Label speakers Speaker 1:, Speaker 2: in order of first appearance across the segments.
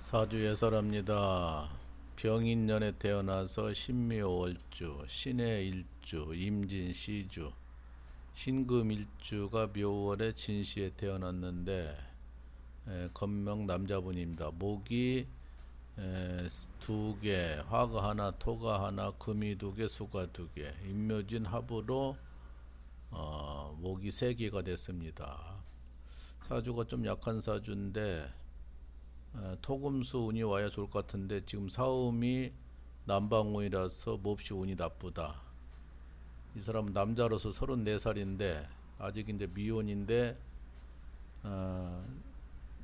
Speaker 1: 사주 예설합니다. 병인년에 태어나서 신묘월주, 신의 일주, 임진 시주, 신금 일주가 묘월에 진시에 태어났는데 에, 건명 남자분입니다. 목이 에, 두 개, 화가 하나, 토가 하나, 금이 두 개, 수가 두 개, 임묘진 합으로 어, 목이 세 개가 됐습니다. 사주가 좀 약한 사주인데 어, 토금수 운이 와야 좋을 것 같은데 지금 사음이 남방운이라서 몹시 운이 나쁘다. 이 사람은 남자로서 34살인데 아직 이제 미혼인데 어,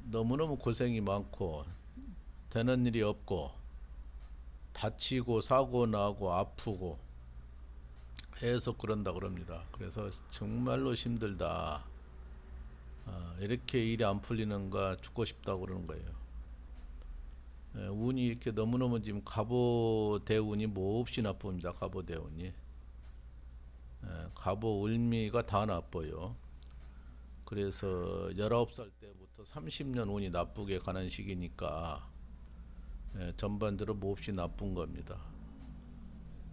Speaker 1: 너무너무 고생이 많고 되는 일이 없고 다치고 사고 나고 아프고 해서 그런다 그럽니다. 그래서 정말로 힘들다. 어, 이렇게 일이 안 풀리는가 죽고 싶다고 그러는 거예요. 예, 운이 이렇게 너무너무 지금 갑오 대운이 몹시 나쁩니다. 갑오 대운이. 예, 갑오 을미가 다 나빠요. 그래서 19살 때부터 30년 운이 나쁘게 가는 시기니까 예, 전반적으로 몹시 나쁜 겁니다.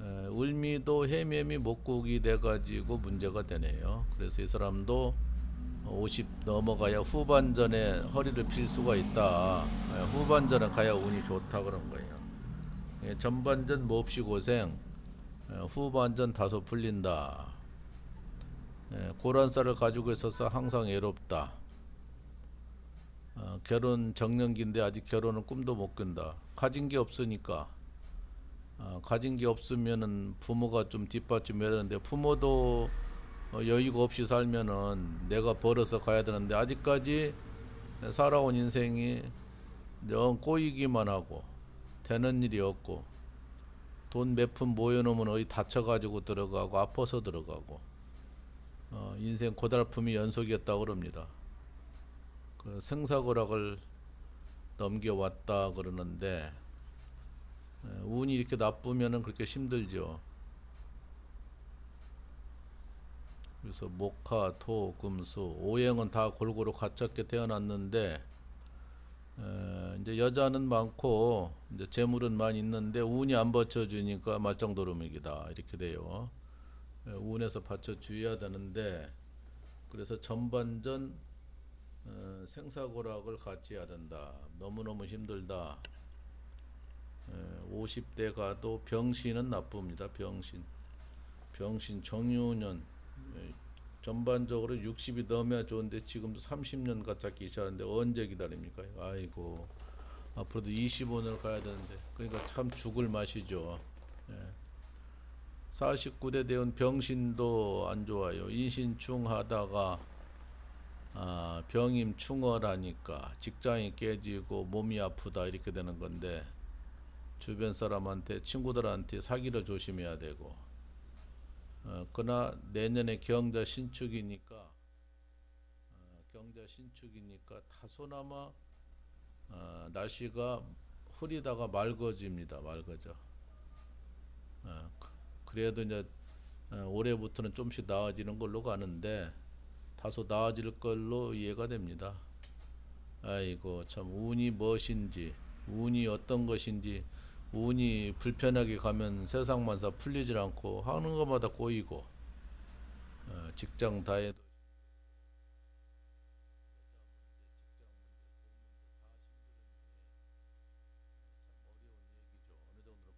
Speaker 1: 예, 을미도 해매미 목국이 돼가지고 문제가 되네요. 그래서 이 사람도 50 넘어가야 후반전에 허리를 필 수가 있다. 예, 후반전에 가야 운이 좋다 그런 거예요. 예, 전반전 몹시 고생, 예, 후반전 다소 풀린다. 예, 고란살을 가지고 있어서 항상 외롭다. 어, 결혼 정년기인데 아직 결혼은 꿈도 못 꾼다. 가진 게 없으니까. 어, 가진 게 없으면은 부모가 좀 뒷받침해야 되는데 부모도 어, 여유가 없이 살면은 내가 벌어서 가야 되는데 아직까지 살아온 인생이 영 꼬이기만 하고 되는 일이 없고 돈 몇 푼 모여놓으면 어디 다쳐가지고 들어가고 아파서 들어가고 어, 인생 고달픔이 연속이었다 그럽니다. 그 생사고락을 넘겨왔다 그러는데 에, 운이 이렇게 나쁘면은 그렇게 힘들죠. 그래서 목화, 토, 금수, 오행은 다 골고루 갖췄게 태어났는데 에, 이제 여자는 많고 이제 재물은 많이 있는데 운이 안 받쳐주니까 말짱도루묵이다 이렇게 돼요. 에, 운에서 받쳐줘야 되는데 그래서 전반전 어, 생사고락을 해야 된다. 너무너무 힘들다. 에, 50대 가도 병신은 나쁩니다. 병신. 병신 정유년 에, 전반적으로 60이 넘어야 좋은데 지금도 30년 가깝게 시작하는데 언제 기다립니까? 아이고 앞으로도 25년을 가야 되는데 그러니까 참 죽을 맛이죠. 예. 49대 대원 병신도 안 좋아요. 인신충 하다가 아, 병임 충월하니까 직장이 깨지고 몸이 아프다 이렇게 되는 건데 주변 사람한테 친구들한테 사기를 조심해야 되고 어, 그러나 내년에 경자 신축이니까 어, 경자 신축이니까 다소나마 어, 날씨가 흐리다가 맑아집니다. 맑아져. 어, 그- 그래도 이제 어, 올해부터는 좀씩 나아지는 걸로 가는데 다소 나아질 걸로 이해가 됩니다. 아이고 참 운이 무엇인지 운이 어떤 것인지 운이 불편하게 가면 세상만사 풀리질 않고 하는 것마다 꼬이고 어, 직장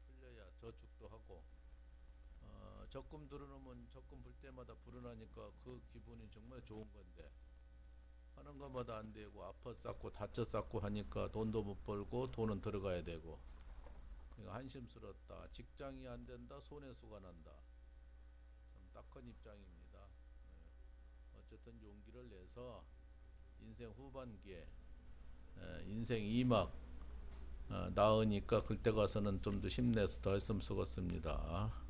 Speaker 1: 풀려야 저축도 하고 어, 적금 들어놓으면 적금 불 때마다 불어나니까 그 기분이 정말 좋은 건데 하는 것마다 안 되고 아파 쌓고 다쳐 쌓고 하니까 돈도 못 벌고 돈은 들어가야 되고 그러니까 한심스럽다 직장이 안 된다 손해수가 난다 참 딱한 입장입니다 예. 어쨌든 용기를 내서 인생 후반기에 에, 인생 2막 어, 나으니까 그때 가서는 좀 더 힘내서 더 했으면 좋겠습니다.